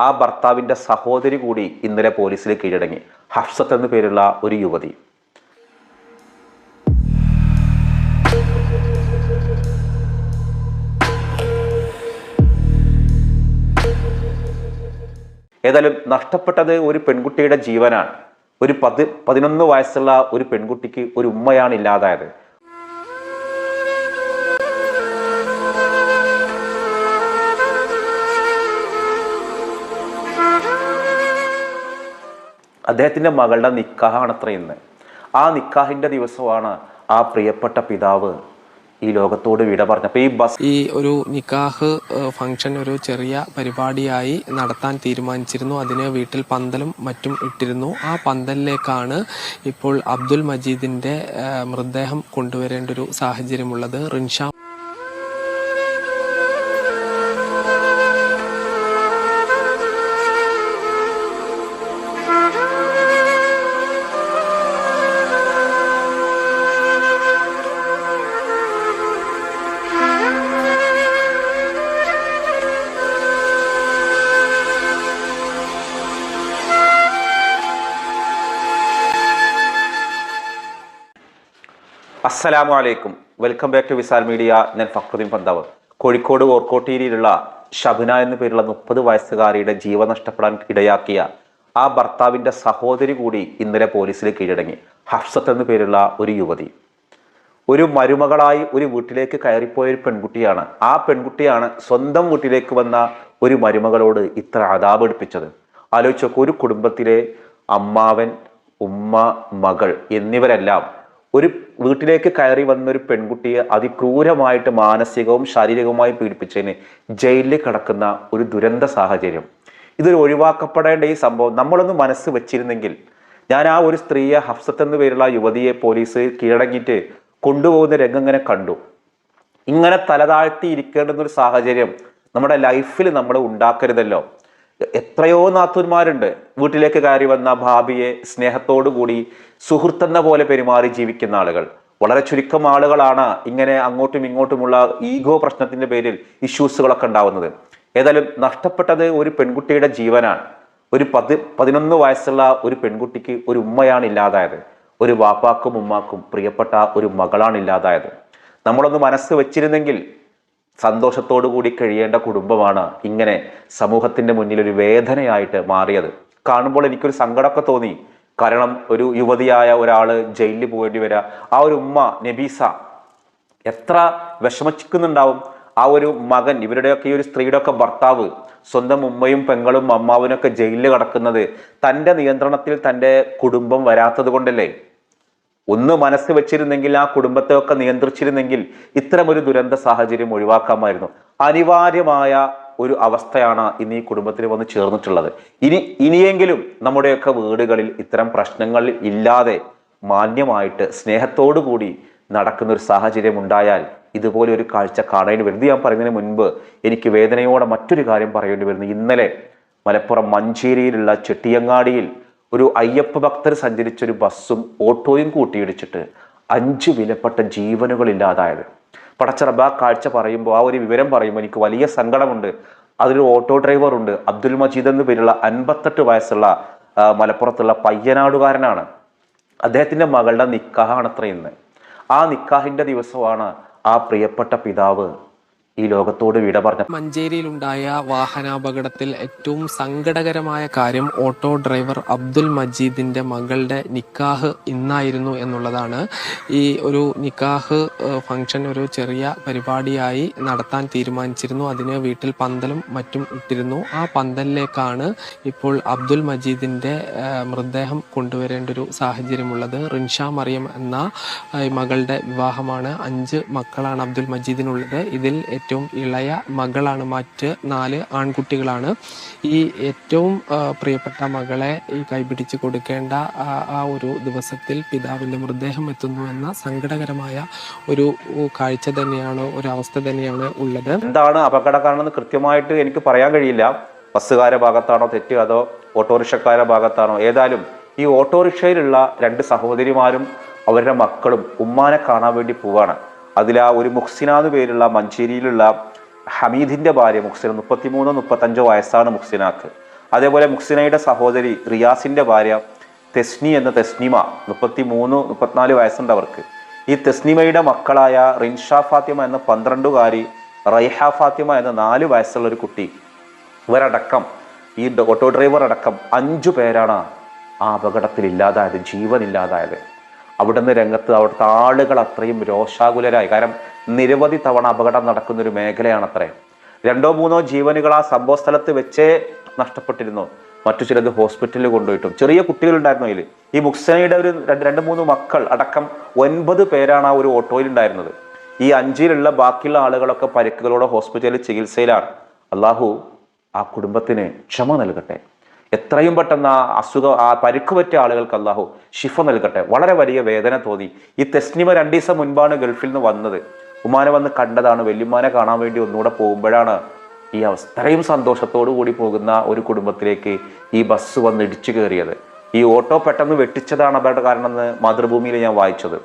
ആ ഭർത്താവിന്റെ സഹോദരി കൂടി ഇന്നലെ പോലീസിൽ കീഴടങ്ങി. ഹഫ്സത്ത് എന്നു പേരുള്ള ഒരു യുവതി. ഏതായാലും നഷ്ടപ്പെട്ടത് ഒരു പെൺകുട്ടിയുടെ ജീവനാണ്. ഒരു പതി പതിനൊന്ന് വയസ്സുള്ള ഒരു പെൺകുട്ടിക്ക് ഒരു ഉമ്മയാണ് ഇല്ലാതായത്. അദ്ദേഹത്തിന്റെ മകളുടെ നിക്കാഹാണ് അത്ര ഇന്ന്. ആ നിക്കാഹിന്റെ ദിവസമാണ് ആ പ്രിയപ്പെട്ട പിതാവ് ഈ ലോകത്തോട് വിട പറഞ്ഞ അപ്പൊ ഈ ബസ് ഈ ഒരു നിക്കാഹ് ഫംഗ്ഷൻ ഒരു ചെറിയ പരിപാടിയായി നടത്താൻ തീരുമാനിച്ചിരുന്നു. അതിന് വീട്ടിൽ പന്തലും മറ്റും ഇട്ടിരുന്നു. ആ പന്തലിലേക്കാണ് ഇപ്പോൾ അബ്ദുൽ മജീദിന്റെ മൃതദേഹം കൊണ്ടുവരേണ്ട ഒരു സാഹചര്യമുള്ളത്. റിൻഷ അസ്സലാമു അലൈക്കും. Welcome back to Wisal media. ഞാൻ ഫക്രുദ്ദീൻ പന്താവ്. കോഴിക്കോട് ഓർക്കോട്ടേരിയിലുള്ള ഷബിന എന്നു പേരുള്ള മുപ്പത് വയസ്സുകാരിയുടെ ജീവൻ നഷ്ടപ്പെടാൻ ഇടയാക്കിയ ആ ഭർത്താവിന്റെ സഹോദരി കൂടി ഇന്നലെ പോലീസിൽ കീഴടങ്ങി. ഹഫ്സത്ത് എന്നു പേരുള്ള ഒരു യുവതി. ഒരു മരുമകളായി ഒരു വീട്ടിലേക്ക് കയറിപ്പോയ ഒരു പെൺകുട്ടിയാണ്. ആ പെൺകുട്ടിയാണ് സ്വന്തം വീട്ടിലേക്ക് വന്ന ഒരു മരുമകളോട് ഇത്ര അതാപെടുപ്പിച്ചത് എടുപ്പിച്ചത്. നോക്കൂ ഒരു കുടുംബത്തിലെ അമ്മാവൻ ഉമ്മ മകൾ എന്നിവരെല്ലാം ഒരു വീട്ടിലേക്ക് കയറി വന്ന ഒരു പെൺകുട്ടിയെ അതിക്രൂരമായിട്ട് മാനസികവും ശാരീരികവുമായി പീഡിപ്പിച്ചതിന് ജയിലിൽ കിടക്കുന്ന ഒരു ദുരന്ത സാഹചര്യം. ഇതൊരു ഒഴിവാക്കപ്പെടേണ്ട ഈ സംഭവം. നമ്മളൊന്ന് മനസ്സ് വെച്ചിരുന്നെങ്കിൽ ഞാൻ ആ ഒരു സ്ത്രീയെ ഹഫ്സത്ത് എന്ന് പേരുള്ള യുവതിയെ പോലീസ് കീഴടങ്ങിയിട്ട് കൊണ്ടുപോകുന്ന രംഗം ഇങ്ങനെ കണ്ടു. ഇങ്ങനെ തലതാഴ്ത്തി ഇരിക്കേണ്ടുന്ന ഒരു സാഹചര്യം നമ്മുടെ ലൈഫിൽ നമ്മൾ ഉണ്ടാക്കരുതല്ലോ. എത്രയോ നാത്തൂന്മാരുണ്ട്. വീട്ടിലേക്ക് കയറി വന്ന ഭാബിയെ സ്നേഹത്തോടു കൂടി സുഹൃത്തെന്ന പോലെ പെരുമാറി ജീവിക്കുന്ന ആളുകൾ. വളരെ ചുരുക്കം ആളുകളാണ് ഇങ്ങനെ അങ്ങോട്ടും ഇങ്ങോട്ടുമുള്ള ഈഗോ പ്രശ്നത്തിന്റെ പേരിൽ ഇഷ്യൂസുകളൊക്കെ ഉണ്ടാവുന്നത്. ഏതായാലും നഷ്ടപ്പെട്ടത് ഒരു പെൺകുട്ടിയുടെ ജീവനാണ്. ഒരു പതി പതിനൊന്ന് വയസ്സുള്ള ഒരു പെൺകുട്ടിക്ക് ഒരു ഉമ്മയാണ് ഇല്ലാതായത്. ഒരു വാപ്പാക്കും ഉമ്മാക്കും പ്രിയപ്പെട്ട ഒരു മകളാണ് ഇല്ലാതായത്. നമ്മളൊന്ന് മനസ്സ് വെച്ചിരുന്നെങ്കിൽ സന്തോഷത്തോടു കൂടി കഴിയേണ്ട കുടുംബമാണ് ഇങ്ങനെ സമൂഹത്തിന്റെ മുന്നിൽ ഒരു വേദനയായിട്ട് മാറിയത്. കാണുമ്പോൾ എനിക്കൊരു സങ്കടമൊക്കെ തോന്നി. കാരണം ഒരു യുവതിയായ ഒരാൾ ജയിലിൽ പോകേണ്ടി വരിക ആ ഒരു ഉമ്മ നബീസ എത്ര വിഷമിക്കുന്നുണ്ടാവും ആ ഒരു മകൻ ഇവരുടെയൊക്കെ ഈ ഒരു സ്ത്രീയുടെ ഒക്കെ ഭർത്താവ് സ്വന്തം ഉമ്മയും പെങ്ങളും അമ്മാവനൊക്കെ ജയിലിൽ കിടക്കുന്നത് തന്റെ നിയന്ത്രണത്തിൽ തന്റെ കുടുംബം വരാത്തത് കൊണ്ടല്ലേ? ഒന്ന് മനസ്സ് വെച്ചിരുന്നെങ്കിൽ ആ കുടുംബത്തെയൊക്കെ നിയന്ത്രിച്ചിരുന്നെങ്കിൽ ഇത്തരമൊരു ദുരന്ത സാഹചര്യം ഒഴിവാക്കാമായിരുന്നു. അനിവാര്യമായ ഒരു അവസ്ഥയാണ് ഇനി ഈ കുടുംബത്തിൽ വന്ന് ചേർന്നിട്ടുള്ളത്. ഇനി ഇനിയെങ്കിലും നമ്മുടെയൊക്കെ വീടുകളിൽ ഇത്തരം പ്രശ്നങ്ങൾ ഇല്ലാതെ മാന്യമായിട്ട് സ്നേഹത്തോടു കൂടി നടക്കുന്ന ഒരു സാഹചര്യം ഉണ്ടായാൽ ഇതുപോലെ ഒരു കാഴ്ച കാണേണ്ടി വരും ഞാൻ പറയുന്നതിന് മുൻപ് എനിക്ക് വേദനയോടെ മറ്റൊരു കാര്യം പറയേണ്ടി വരുന്നു. ഇന്നലെ മലപ്പുറം മഞ്ചേരിയിലുള്ള ചെട്ടിയങ്ങാടിയിൽ ഒരു അയ്യപ്പ ഭക്തർ സഞ്ചരിച്ച ഒരു ബസ്സും ഓട്ടോയും കൂട്ടിയിടിച്ചിട്ട് അഞ്ച് വിലപ്പെട്ട ജീവനുകൾ ഇല്ലാതായത് പടച്ചറബ കാഴ്ച പറയുമ്പോൾ ആ ഒരു വിവരം പറയുമ്പോൾ എനിക്ക് വലിയ സങ്കടമുണ്ട്. അതിലൊരു ഓട്ടോ ഡ്രൈവർ ഉണ്ട് അബ്ദുൽ മജീദ് എന്ന് പേരുള്ള അൻപത്തെട്ട് വയസ്സുള്ള മലപ്പുറത്തുള്ള പയ്യനാടുകാരനാണ്. അദ്ദേഹത്തിന്റെ മകളുടെ നിക്കാഹാണത്ര ഇന്ന് ആ നിക്കാഹിന്റെ ദിവസമാണ് ആ പ്രിയപ്പെട്ട പിതാവ് ഈ ലോകത്തോട് വിട പറഞ്ഞ മഞ്ചേരിയിലുണ്ടായ വാഹനാപകടത്തിൽ ഏറ്റവും സങ്കടകരമായ കാര്യം ഓട്ടോ ഡ്രൈവർ അബ്ദുൽ മജീദിന്റെ മകളുടെ നിക്കാഹ് ഇന്നായിരുന്നു എന്നുള്ളതാണ്. ഈ ഒരു നിക്കാഹ് ഫംഗ്ഷൻ ഒരു ചെറിയ പരിപാടിയായി നടത്താൻ തീരുമാനിച്ചിരുന്നു. അതിന് വീട്ടിൽ പന്തലും മറ്റും ഇട്ടിരുന്നു. ആ പന്തലിലേക്കാണ് ഇപ്പോൾ അബ്ദുൽ മജീദിന്റെ മൃതദേഹം കൊണ്ടുവരേണ്ട ഒരു സാഹചര്യമുള്ളത്. റിൻഷ മറിയം എന്ന മകളുടെ വിവാഹമാണ്. അഞ്ച് മക്കളാണ് അബ്ദുൽ മജീദിനുള്ളത്. ഇതിൽ ഏറ്റവും ഇളയ മകളാണ്. മറ്റ് നാല് ആൺകുട്ടികളാണ്. ഈ ഏറ്റവും പ്രിയപ്പെട്ട മകളെ ഈ കൈപിടിച്ച് കൊടുക്കേണ്ട ആ ഒരു ദിവസത്തിൽ പിതാവിന്റെ മൃതദേഹം എത്തുന്നു എന്ന സങ്കടകരമായ ഒരു കാഴ്ച തന്നെയാണ് ഒരു അവസ്ഥ തന്നെയാണ് ഉള്ളത്. എന്താണ് അപകട കാരണമെന്ന് കൃത്യമായിട്ട് എനിക്ക് പറയാൻ കഴിയില്ല. ബസ്സുകാരുടെ ഭാഗത്താണോ തെറ്റ് അതോ ഓട്ടോറിക്ഷക്കാരുടെ ഭാഗത്താണോ? ഏതായാലും ഈ ഓട്ടോറിക്ഷയിലുള്ള രണ്ട് സഹോദരിമാരും അവരുടെ മക്കളും ഉമ്മാനെ കാണാൻ വേണ്ടി പോവാണ്. അതിൽ ആ ഒരു മുഹ്സിന എന്ന് പേരുള്ള മഞ്ചേരിയിലുള്ള ഹമീദിന്റെ ഭാര്യ മുഹ്സിന മുപ്പത്തിമൂന്നോ മുപ്പത്തഞ്ചോ വയസ്സാണ് മുഹ്സിനാക്ക്. അതേപോലെ മുഹ്സിനയുടെ സഹോദരി റിയാസിന്റെ ഭാര്യ തെസ്നി എന്ന തെസ്നിമ മുപ്പത്തി മൂന്ന് മുപ്പത്തിനാല് വയസ്സുണ്ട് അവർക്ക്. ഈ തെസ്നിമയുടെ മക്കളായ റിൻഷ ഫാത്തിമ എന്ന പന്ത്രണ്ടുകാരി റൈഹ ഫാത്തിമ എന്ന നാല് വയസ്സുള്ള ഒരു കുട്ടി ഇവരടക്കം ഈ ഓട്ടോ ഡ്രൈവർ അടക്കം അഞ്ചു പേരാണ് ആ അപകടത്തിൽ ഇല്ലാതായത് ജീവനില്ലാതായത്. അവിടുന്ന് രംഗത്ത് അവിടുത്തെ ആളുകൾ അത്രയും രോഷാകുലരായി. കാരണം നിരവധി തവണ അപകടം നടക്കുന്ന ഒരു മേഖലയാണ് അത്രയും രണ്ടോ മൂന്നോ ജീവനുകൾ ആ സംഭവ സ്ഥലത്ത് വെച്ചേ നഷ്ടപ്പെട്ടിരുന്നു. മറ്റു ചിലത് ഹോസ്പിറ്റലിൽ കൊണ്ടുപോയിട്ടും. ചെറിയ കുട്ടികളുണ്ടായിരുന്നു അതിൽ ഈ മുക്സനയുടെ ഒരു രണ്ട് മൂന്ന് മക്കൾ അടക്കം ഒൻപത് പേരാണ് ആ ഒരു ഓട്ടോയിൽ ഉണ്ടായിരുന്നത്. ഈ അഞ്ചിലുള്ള ബാക്കിയുള്ള ആളുകളൊക്കെ പരിക്കുകളോടെ ഹോസ്പിറ്റലിൽ ചികിത്സയിലാണ്. അള്ളാഹു ആ കുടുംബത്തിന് ക്ഷമ നൽകട്ടെ. എത്രയും പെട്ടെന്ന് ആ അസുഖം ആ പരുക്ക് പറ്റിയ ആളുകൾക്ക് അള്ളാഹു ഷിഫ നൽകട്ടെ. വളരെ വലിയ വേദന തോന്നി. ഈ തെസ്നിമ രണ്ടു ദിവസം മുൻപാണ് ഗൾഫിൽ നിന്ന് വന്നത്. ഉമ്മാനെ വന്ന് കണ്ടതാണ്. വല്യമ്മാനെ കാണാൻ വേണ്ടി ഒന്നുകൂടെ പോകുമ്പോഴാണ് ഈ അവസ്ഥയും സന്തോഷത്തോടു കൂടി പോകുന്ന ഒരു കുടുംബത്തിലേക്ക് ഈ ബസ് വന്ന് ഇടിച്ചു കയറിയത്. ഈ ഓട്ടോ പെട്ടെന്ന് വെട്ടിച്ചതാണ് അപകട കാരണമെന്ന് മാതൃഭൂമിയിൽ ഞാൻ വായിച്ചത്.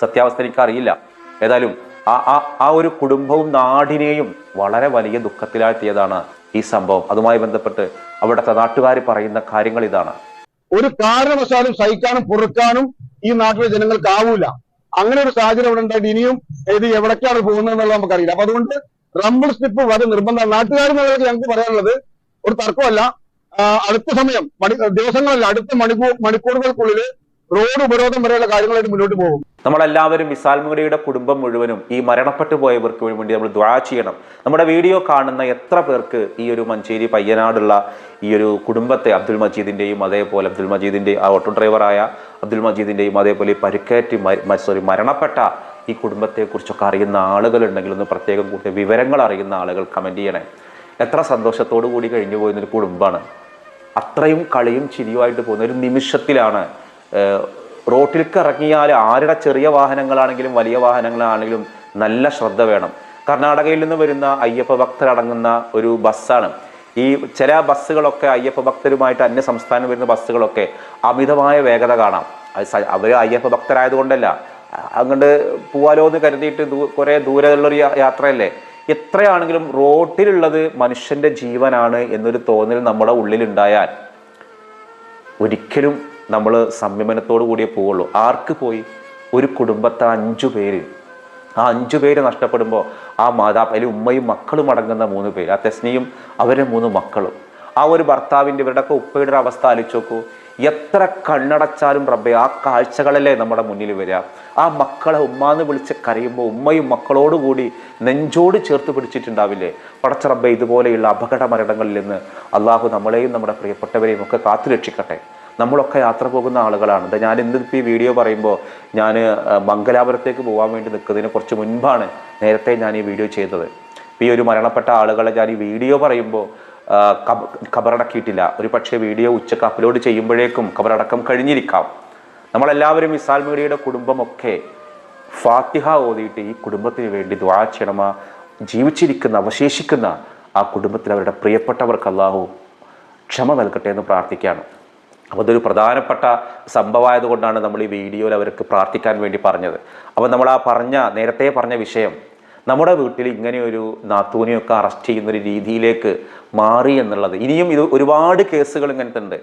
സത്യാവസ്ഥ എനിക്ക് അറിയില്ല ഏതായാലും ആ ആ ഒരു കുടുംബവും നാടിനെയും വളരെ വലിയ ദുഃഖത്തിലാഴ്ത്തിയതാണ് ഈ സംഭവം അതുമായി ബന്ധപ്പെട്ട് അവിടുത്തെ നാട്ടുകാർ പറയുന്ന കാര്യങ്ങൾ ഇതാണ്. ഒരു കാരണവശാലും സഹിക്കാനും പൊറുക്കാനും ഈ നാട്ടിലെ ജനങ്ങൾക്ക് ആവൂല. അങ്ങനെ ഒരു സാഹചര്യം ഇവിടെ ഉണ്ടായിട്ട് ഇനിയും ഇത് എവിടേക്കാണ് പോകുന്നത് എന്നുള്ളത് നമുക്കറിയില്ല. അപ്പൊ അതുകൊണ്ട് റംബിൾ സ്റ്റിപ്പ് വളരെ നിർബന്ധമാണ്. നാട്ടുകാർ എന്നുള്ളത് ഞങ്ങൾക്ക് പറയാനുള്ളത് ഒരു തർക്കമല്ല. അടുത്ത സമയം മണി ദിവസങ്ങളല്ല അടുത്ത മണിക്കൂർ മണിക്കൂറുകൾക്കുള്ളിൽ റോഡ് ഉപരോധം വരെയുള്ള കാര്യങ്ങളായിട്ട് മുന്നോട്ട് പോകും. നമ്മളെല്ലാവരും വിസാൽ മുരയുടെ കുടുംബം മുഴുവനും ഈ മരണപ്പെട്ടു പോയവർക്ക് വേണ്ടി നമ്മൾ ദ്വാ ചെയ്യണം. നമ്മുടെ വീഡിയോ കാണുന്ന എത്ര പേർക്ക് ഈ ഒരു മഞ്ചേരി പയ്യനാടുള്ള ഈ ഒരു കുടുംബത്തെ അബ്ദുൽ മജീദിന്റെയും അതേപോലെ അബ്ദുൽ മജീദിന്റെ ആ ഓട്ടോ ഡ്രൈവറായ അബ്ദുൽ മജീദിന്റെയും അതേപോലെ പരിക്കേറ്റ് സോറി മരണപ്പെട്ട ഈ കുടുംബത്തെക്കുറിച്ചൊക്കെ അറിയുന്ന ആളുകളുണ്ടെങ്കിൽ ഒന്ന് പ്രത്യേകം കൂടുതൽ വിവരങ്ങൾ അറിയുന്ന ആളുകൾ കമന്റ് ചെയ്യണേ. എത്ര സന്തോഷത്തോടു കൂടി കഴിഞ്ഞു പോയിരുന്നൊരു കുടുംബമാണ്. അത്രയും കളിയും ചിരിയുമായിട്ട് പോകുന്ന ഒരു നിമിഷത്തിലാണ് റോട്ടിലേക്ക് ഇറങ്ങിയാൽ ആരുടെ ചെറിയ വാഹനങ്ങളാണെങ്കിലും വലിയ വാഹനങ്ങളാണെങ്കിലും നല്ല ശ്രദ്ധ വേണം. കർണാടകയിൽ നിന്ന് വരുന്ന അയ്യപ്പ ഭക്തരടങ്ങുന്ന ഒരു ബസ്സാണ്. ഈ ചില ബസ്സുകളൊക്കെ അയ്യപ്പ ഭക്തരുമായിട്ട് അന്യ സംസ്ഥാനം വരുന്ന ബസ്സുകളൊക്കെ അമിതമായ വേഗത കാണാം. അവർ അയ്യപ്പ ഭക്തരായതുകൊണ്ടല്ല. അങ്ങോട്ട് പോവാലോ എന്ന് കരുതിയിട്ട് ദൂ കുറേ ദൂരമുള്ളൊരു യാത്രയല്ലേ? എത്രയാണെങ്കിലും റോട്ടിലുള്ളത് മനുഷ്യന്റെ ജീവനാണ് എന്നൊരു തോന്നൽ നമ്മുടെ ഉള്ളിലുണ്ടായാൽ ഒരിക്കലും നമ്മൾ സംയമനത്തോടു കൂടിയേ പോവുള്ളൂ. ആർക്ക് പോയി? ഒരു കുടുംബത്തെ അഞ്ചു പേര്. ആ അഞ്ചു പേര് നഷ്ടപ്പെടുമ്പോൾ ആ മാതാ അതിൽ ഉമ്മയും മക്കളും അടങ്ങുന്ന മൂന്ന് പേര്. ആ തെസ്നിയും അവരുടെ മൂന്ന് മക്കളും. ആ ഒരു ഭർത്താവിന്റെ ഇവരുടെയൊക്കെ ഉപ്പയുടെ ഒരു അവസ്ഥ ആലോചിച്ച് നോക്കൂ. എത്ര കണ്ണടച്ചാലും റബ്ബെ ആ കാഴ്ചകളല്ലേ നമ്മുടെ മുന്നിൽ വരിക. ആ മക്കളെ ഉമ്മാന്ന് വിളിച്ച് കരയുമ്പോൾ ഉമ്മയും മക്കളോടുകൂടി നെഞ്ചോട് ചേർത്ത് പിടിച്ചിട്ടുണ്ടാവില്ലേ? പടച്ച റബ്ബെ ഇതുപോലെയുള്ള അപകട മരണങ്ങളിൽ നിന്ന് അള്ളാഹു നമ്മളെയും നമ്മുടെ പ്രിയപ്പെട്ടവരെയും ഒക്കെ കാത്തു രക്ഷിക്കട്ടെ നമ്മളൊക്കെ യാത്ര പോകുന്ന ആളുകളാണ്. ഞാൻ ഇന്നിപ്പോൾ ഈ വീഡിയോ പറയുമ്പോൾ ഞാൻ മംഗലാപുരത്തേക്ക് പോകാൻ വേണ്ടി നിൽക്കുന്നതിന് കുറച്ച് മുൻപാണ് നേരത്തെ ഞാൻ ഈ വീഡിയോ ചെയ്തത്. ഈ ഒരു മരണപ്പെട്ട ആളുകളെ ഞാൻ ഈ വീഡിയോ പറയുമ്പോൾ ഖബറടക്കിയിട്ടില്ല. ഒരു പക്ഷേ വീഡിയോ ഉച്ചയ്ക്ക് അപ്ലോഡ് ചെയ്യുമ്പോഴേക്കും ഖബറടക്കം കഴിഞ്ഞിരിക്കാം. നമ്മളെല്ലാവരും ഇസാൽ മീഡിയയുടെ കുടുംബമൊക്കെ ഫാത്തിഹ ഓതിയിട്ട് ഈ കുടുംബത്തിന് വേണ്ടി ദ്വാ ചെയ്യണമ ജീവിച്ചിരിക്കുന്ന അവശേഷിക്കുന്ന ആ കുടുംബത്തിൽ അവരുടെ പ്രിയപ്പെട്ടവർക്ക് അള്ളാഹു ക്ഷമ നൽകട്ടെ എന്ന് പ്രാർത്ഥിക്കുകയാണ്. അപ്പോൾ അതൊരു പ്രധാനപ്പെട്ട സംഭവമായതുകൊണ്ടാണ് നമ്മൾ ഈ വീഡിയോയിൽ അവർക്ക് പ്രാർത്ഥിക്കാൻ വേണ്ടി പറഞ്ഞത്. അപ്പോൾ നമ്മൾ ആ പറഞ്ഞ നേരത്തെ പറഞ്ഞ വിഷയം നമ്മുടെ വീട്ടിൽ ഇങ്ങനെയൊരു നാത്തൂനെയൊക്കെ അറസ്റ്റ് ചെയ്യുന്നൊരു രീതിയിലേക്ക് മാറി എന്നുള്ളത്. ഇനിയും ഇത് ഒരുപാട് കേസുകൾ ഇങ്ങനത്തെ ഉണ്ട്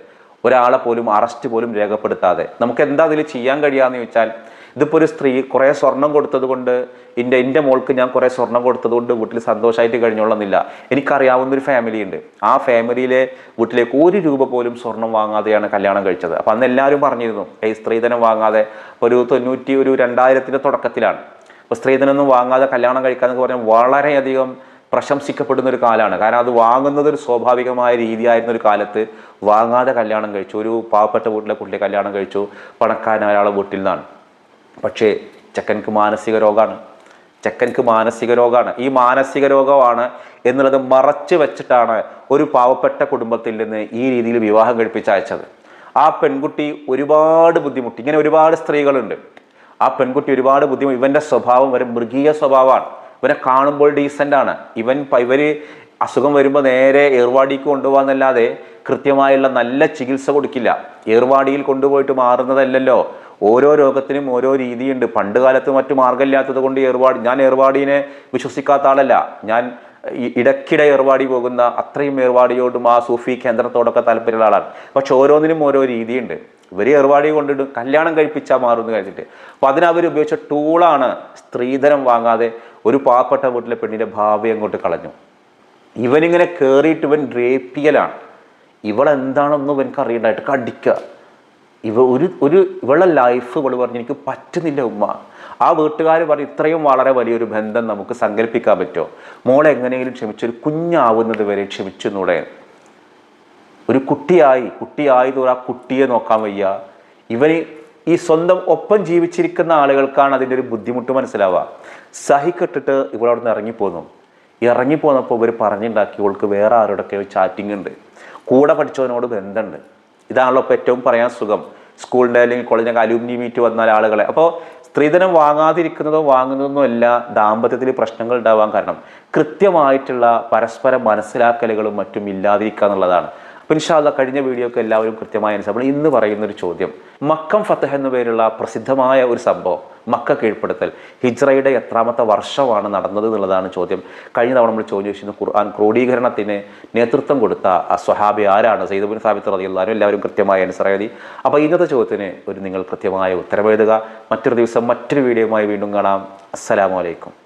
ഒരാളെ പോലും അറസ്റ്റ് പോലും രേഖപ്പെടുത്താതെ. നമുക്ക് എന്താ അതിൽ ചെയ്യാൻ കഴിയാന്ന് ചോദിച്ചാൽ ഇതിപ്പോൾ ഒരു സ്ത്രീ കുറേ സ്വർണം കൊടുത്തത് കൊണ്ട് എന്റെ എന്റെ മോൾക്ക് ഞാൻ കുറേ സ്വർണം കൊടുത്തത് കൊണ്ട് വീട്ടിൽ സന്തോഷമായിട്ട് കഴിഞ്ഞോളന്നില്ല. എനിക്കറിയാവുന്ന ഒരു ഫാമിലി ഉണ്ട്. ആ ഫാമിലിയിലെ വീട്ടിലേക്ക് ഒരു രൂപ പോലും സ്വർണം വാങ്ങാതെയാണ് കല്യാണം കഴിച്ചത്. അപ്പം അന്ന് എല്ലാവരും പറഞ്ഞിരുന്നു ഈ സ്ത്രീധനം വാങ്ങാതെ ഒരു തൊണ്ണൂറ്റി ഒരു രണ്ടായിരത്തിന്റെ തുടക്കത്തിലാണ്. അപ്പോൾ സ്ത്രീധനമൊന്നും വാങ്ങാതെ കല്യാണം കഴിക്കാന്നൊക്കെ പറഞ്ഞാൽ വളരെയധികം പ്രശംസിക്കപ്പെടുന്ന ഒരു കാലമാണ് കാരണം അത് വാങ്ങുന്നത് ഒരു സ്വാഭാവികമായ രീതിയായിരുന്ന ഒരു കാലത്ത് വാങ്ങാതെ കല്യാണം കഴിച്ചു. ഒരു പാവപ്പെട്ട വീട്ടിലെ കുട്ടിയെ കല്യാണം കഴിച്ചു. പണക്കാരനായ ഒരാളെ വീട്ടിൽ നിന്നാണ്. പക്ഷേ ചെക്കൻക്ക് മാനസിക രോഗമാണ് ചെക്കൻക്ക് മാനസിക രോഗമാണ് ഈ മാനസിക രോഗമാണ് എന്നുള്ളത് മറച്ചു വെച്ചിട്ടാണ് ഒരു പാവപ്പെട്ട കുടുംബത്തിൽ നിന്ന് ഈ രീതിയിൽ വിവാഹം കഴിപ്പിച്ച് അയച്ചത്. ആ പെൺകുട്ടി ഒരുപാട് ബുദ്ധിമുട്ടി. ഇങ്ങനെ ഒരുപാട് സ്ത്രീകളുണ്ട്. ആ പെൺകുട്ടി ഒരുപാട് ബുദ്ധിമുട്ട്. ഇവന്റെ സ്വഭാവം ഒരു മൃഗീയ സ്വഭാവമാണ്. ഇവനെ കാണുമ്പോൾ ഡീസന്റ് ആണ്. ഇവൻ ഇവർ അസുഖം വരുമ്പോൾ നേരെ ഏർവാടിക്ക് കൊണ്ടുപോകാന്നല്ലാതെ കൃത്യമായുള്ള നല്ല ചികിത്സ കൊടുക്കില്ല. ഏർവാടിയിൽ കൊണ്ടുപോയിട്ട് മാറുന്നതല്ലല്ലോ. ഓരോ രോഗത്തിനും ഓരോ രീതിയുണ്ട്. പണ്ട് കാലത്ത് മറ്റു മാർഗമില്ലാത്തത് കൊണ്ട് ഏർവാടി ഞാൻ ഏർവാടിനെ വിശ്വസിക്കാത്ത ആളല്ല. ഞാൻ ഇടയ്ക്കിടെ ഏർവാടി പോകുന്ന അത്രയും ഏർവാടിയോടും ആ സൂഫി കേന്ദ്രത്തോടൊക്കെ താല്പര്യമുള്ള ആളാണ്. പക്ഷെ ഓരോന്നിനും ഓരോ രീതിയുണ്ട്. ഇവർ ഏർവാടി കൊണ്ടിട്ട് കല്യാണം കഴിപ്പിച്ചാൽ മാറുമെന്ന് കഴിച്ചിട്ട് അപ്പം അതിനവർ ഉപയോഗിച്ച ടൂളാണ് സ്ത്രീധനം വാങ്ങാതെ ഒരു പാവപ്പെട്ട വീട്ടിലെ പെണ്ണിന്റെ ഭാവി അങ്ങോട്ട് കളഞ്ഞു. ഇവനിങ്ങനെ കയറിയിട്ട് ഇവൻ റേപ്പിയലാണ് ഇവളെന്താണെന്നും എനിക്ക് അറിയണ്ടായിട്ട് കടിക്കുക ഇവ ഒരു ഒരു ഇവളുടെ ലൈഫ് ഇവൾ പറഞ്ഞു എനിക്ക് പറ്റുന്നില്ല ഉമ്മ. ആ വീട്ടുകാർ പറഞ്ഞു ഇത്രയും വളരെ വലിയൊരു ബന്ധം നമുക്ക് സങ്കല്പിക്കാൻ പറ്റുമോ? മോളെ എങ്ങനെയെങ്കിലും ക്ഷമിച്ചു ഒരു കുഞ്ഞാവുന്നത് വരെ ക്ഷമിച്ചു എന്നൂടെ ഒരു കുട്ടിയായി കുട്ടിയായി തോറും ആ കുട്ടിയെ നോക്കാൻ വയ്യ. ഇവന് ഈ സ്വന്തം ഒപ്പം ജീവിച്ചിരിക്കുന്ന ആളുകൾക്കാണ് അതിന്റെ ഒരു ബുദ്ധിമുട്ട് മനസ്സിലാവുക. സഹിക്കെട്ടിട്ട് ഇവളവിടെ നിന്ന് ഇറങ്ങിപ്പോന്നു. ഇറങ്ങിപ്പോന്നപ്പോൾ ഇവർ പറഞ്ഞുണ്ടാക്കി ഇവൾക്ക് വേറെ ആരോടൊക്കെയോ ചാറ്റിംഗ് ഉണ്ട്. കൂടെ പഠിച്ചവനോട് ബന്ധമുണ്ട്. ഇതാണല്ലോ ഇപ്പോൾ ഏറ്റവും പറയാൻ സുഖം. സ്കൂളിന്റെ അല്ലെങ്കിൽ കോളേജിന്റെ അലൂമിനി മീറ്റ് വന്നാൽ ആളുകളെ. അപ്പോൾ സ്ത്രീധനം വാങ്ങാതിരിക്കുന്നതോ വാങ്ങുന്നതോ അല്ല ദാമ്പത്യത്തിൽ പ്രശ്നങ്ങൾ ഉണ്ടാവാൻ കാരണം. കൃത്യമായിട്ടുള്ള പരസ്പര മനസ്സിലാക്കലുകളും മറ്റും ഇല്ലാതിരിക്കുക എന്നുള്ളതാണ്. അപ്പോൾ ഇൻഷാല്ല കഴിഞ്ഞ വീഡിയോക്ക് എല്ലാവരും കൃത്യമായി അനുസരിച്ച് ഇന്ന് പറയുന്ന ഒരു ചോദ്യം. മക്കം ഫത്തഹ് എന്ന പേരുള്ള പ്രസിദ്ധമായ ഒരു സംഭവം മക്ക കീഴ്പ്പെടുത്തൽ. ഹിജ്റയുടെ എത്രാമത്തെ വർഷമാണ് നടന്നത് എന്നുള്ളതാണ് ചോദ്യം. കഴിഞ്ഞ തവണ നമ്മൾ ചോദിച്ചിരുന്നു ഖുർആൻ ക്രോഡീകരണത്തിന് നേതൃത്വം കൊടുത്ത സ്വഹാബി ആരാണ്? സൈദബുൻ സാബിത്ത് റതിയുള്ളാരും എല്ലാവരും കൃത്യമായി ആൻസർ എഴുതി. അപ്പോൾ ഇന്നത്തെ ചോദ്യത്തിന് ഒരു നിങ്ങൾ കൃത്യമായ ഉത്തരമെഴുതുക. മറ്റൊരു ദിവസം മറ്റൊരു വീഡിയോയുമായി വീണ്ടും കാണാം. അസ്സലാമു അലൈക്കും.